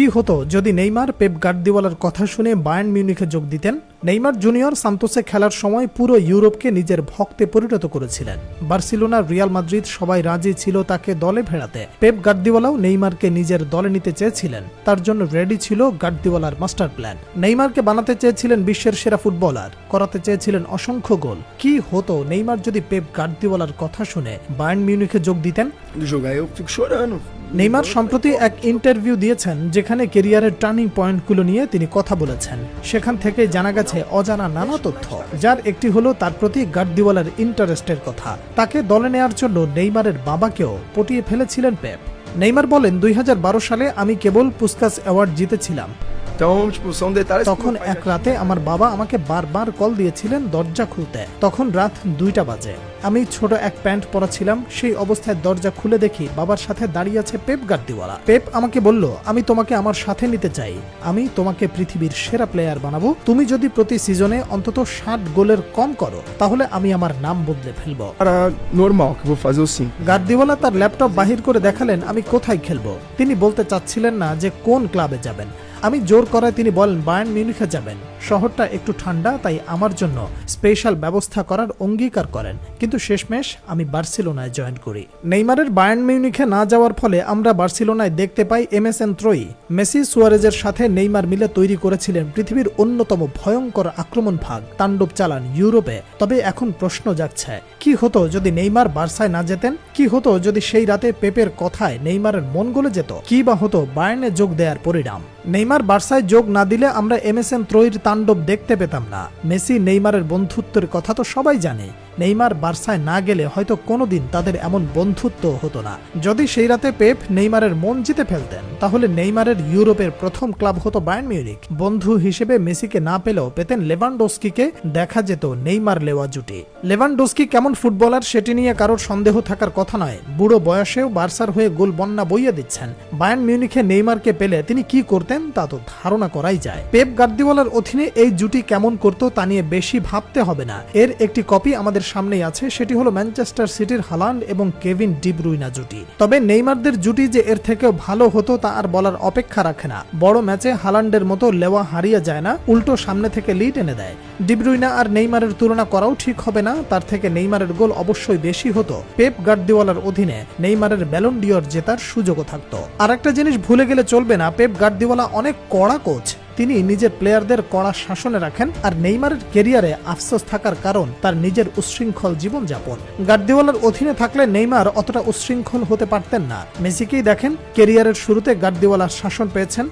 কি হতো যদি নেইমার পেপ গার্দিওয়ালার কথা শুনে বায়ার্ন মিউনিখে যোগ দিতেন? নেইমার জুনিয়র সান্তোসে খেলার সময় পুরো ইউরোপকে নিজের ভক্তে পরিণত করেছিলেন। বার্সেলোনা, রিয়াল মাদ্রিদ সবাই রাজি ছিল তাকে দলে ভেড়াতে পেপ গার্দিওয়ালাও নেইমারকে নিজের দলে নিতে চেয়েছিলেন। তার জন্য রেডি ছিল গার্দিওয়ালার মাস্টার প্ল্যান। নেইমারকে বানাতে চেয়েছিলেন বিশ্বের সেরা ফুটবলার, করাতে চেয়েছিলেন অসংখ্য গোল। কি হতো নেইমার যদি পেপ গার্দিওয়ালার কথা শুনে? বায়ার্ন মিউনিখে যোগ দিতেন. নেইমার সম্প্রতি এক ইন্টারভিউ দিয়েছেন, যেখানে কেরিয়ারের টার্নিং পয়েন্টগুলো নিয়ে তিনি কথা বলেছেন। সেখান থেকে জানা গেছে অজানা নানা তথ্য, যার একটি হলো তার প্রতি গার্দিওয়ালার ইন্টারেস্টের কথা। তাকে দলে নেয়ার জন্য নেইমারের বাবাকেও পটিয়ে ফেলেছিলেন পেপ। নেইমার বলেন, দুই হাজার বারো সালে আমি কেবল পুস্কাস অ্যাওয়ার্ড জিতেছিলাম। Então, tipo, são detalhes তখন এক রাতে আমার বাবা আমাকে বারবার কল দিয়েছিলেন দরজা খুলতে। তখন রাত দুইটা বাজে। আমি ছোট এক প্যান্ট পরা ছিলাম সেই অবস্থায় দরজা খুলে দেখি বাবার সাথে দাঁড়িয়ে আছে পেপ গার্দিওয়ালা পেপ আমাকে বলল আমি তোমাকে আমার সাথে নিতে চাই। আমি তোমাকে পৃথিবীর সেরা প্লেয়ার বানাবো। তুমি যদি প্রতি সিজনে অন্তত ষাট গোলের কম করো তাহলে আমি আমার নাম বদলে ফেলব। 5. গার্দিওয়ালা তার ল্যাপটপ বাহির করে দেখালেন আমি কোথায় খেলব? তিনি বলতে চাচ্ছিলেন না যে কোন ক্লাবে যাবেন। আমি জোর করায় তিনি বলেন, বায়ার্ন মিউনিখে যাবেন। শহরটা একটু ঠান্ডা, তাই আমার জন্য স্পেশাল ব্যবস্থা করার অঙ্গীকার করেন। কিন্তু শেষমেশ আমি বার্সেলোনায় জয়েন করি। নেইমারের বায়ার্ন মিউনিখে না যাওয়ার ফলে আমরা বার্সেলোনায় দেখতে পাই এমএসএন ত্রয়ী। মেসি সুয়ারেজের সাথে নেইমার মিলে তৈরি করেছিলেন পৃথিবীর অন্যতম ভয়ঙ্কর আক্রমণ ভাগ, তাণ্ডব চালান ইউরোপে। তবে এখন প্রশ্ন যাচ্ছে কি হতো যদি নেইমার বার্সায় না যেতেন? কি হতো যদি সেই রাতে পেপের কথায় নেইমারের মন গলে যেত? কি বা হতো বায়ার্নে যোগ দেওয়ার পরিণাম? নেইমার বার্সায় যোগ না দিলে আমরা এমএসএন ত্রয়ীর তাণ্ডব দেখতে পেতাম না। মেসি, নেইমারের বন্ধুত্বের কথা তো সবাই জানে। নেইমার বার্সায় না গেলে হয়তো কোনোদিন তাদের এমন বন্ধুত্ব হতো না। যদি সেই রাতে পেপ নেইমারের মন জিতে ফেলতেন, তাহলে নেইমারের ইউরোপের প্রথম ক্লাব হতো বায়ার্ন মিউনিক বন্ধু হিসেবে মেসিকে না পেলেও পেতেন লেভানডোস্কিকে, দেখা যেত নেইমার লেওয়া জুটি। লেভানডোস্কি কেমন ফুটবলার সেটি নিয়ে কারোর সন্দেহ থাকার কথা নয়, বুড়ো বয়সেও বার্সার হয়ে গোল বন্যা বইয়ে দিচ্ছেন। বায়ার্ন মিউনিখে নেইমারকে পেলে তিনি কি করতেন তা তো ধারণা করাই যায়। পেপ গার্দিওয়ালার অধীনে এই জুটি কেমন করতো তা নিয়ে বেশি ভাবতে হবে না। এর একটি কপি আমাদের সামনেই আছে, সেটি হলো ম্যানচেস্টার সিটির হালান্ড এবং কেভিন ডিব্রুইনা জুটি। তবে নেইমারদের জুটি যে এর থেকেও ভালো হতো তা আর বলার অপেক্ষা রাখে না। বড় ম্যাচে হালান্ডের মতো লেওয়া হারিয়ে যায় না, উল্টো সামনে থেকে লিড এনে দেয়। ডিব্রুইনা আর নেইমারের তুলনা করাও ঠিক হবে না, তার থেকে নেইমারের গোল অবশ্যই বেশি হতো। পেপ গার্দিওয়ালার অধীনে নেইমারের ব্যালন ডিওর জেতার সুযোগও থাকতো। আর একটা জিনিস ভুলে গেলে চলবে না, পেপ গার্দিওয়ালা অনেক কড়া কোচ। তিনি নিজের প্লেয়ারদের কড়া শাসনে রাখেন আর নেইমারের কেরিয়ারে আফসোস থাকার কারণ তার নিজের উচ্ছৃঙ্খল জীবনযাপন। গার্দিওয়ালার অধীনে থাকলে নেইমার অতটা উচ্ছৃঙ্খল হতে পারতেন না। মেসিকেই দেখেন কেরিয়ারের শুরুতে গার্দিওয়ালার শাসন পেয়েছেন।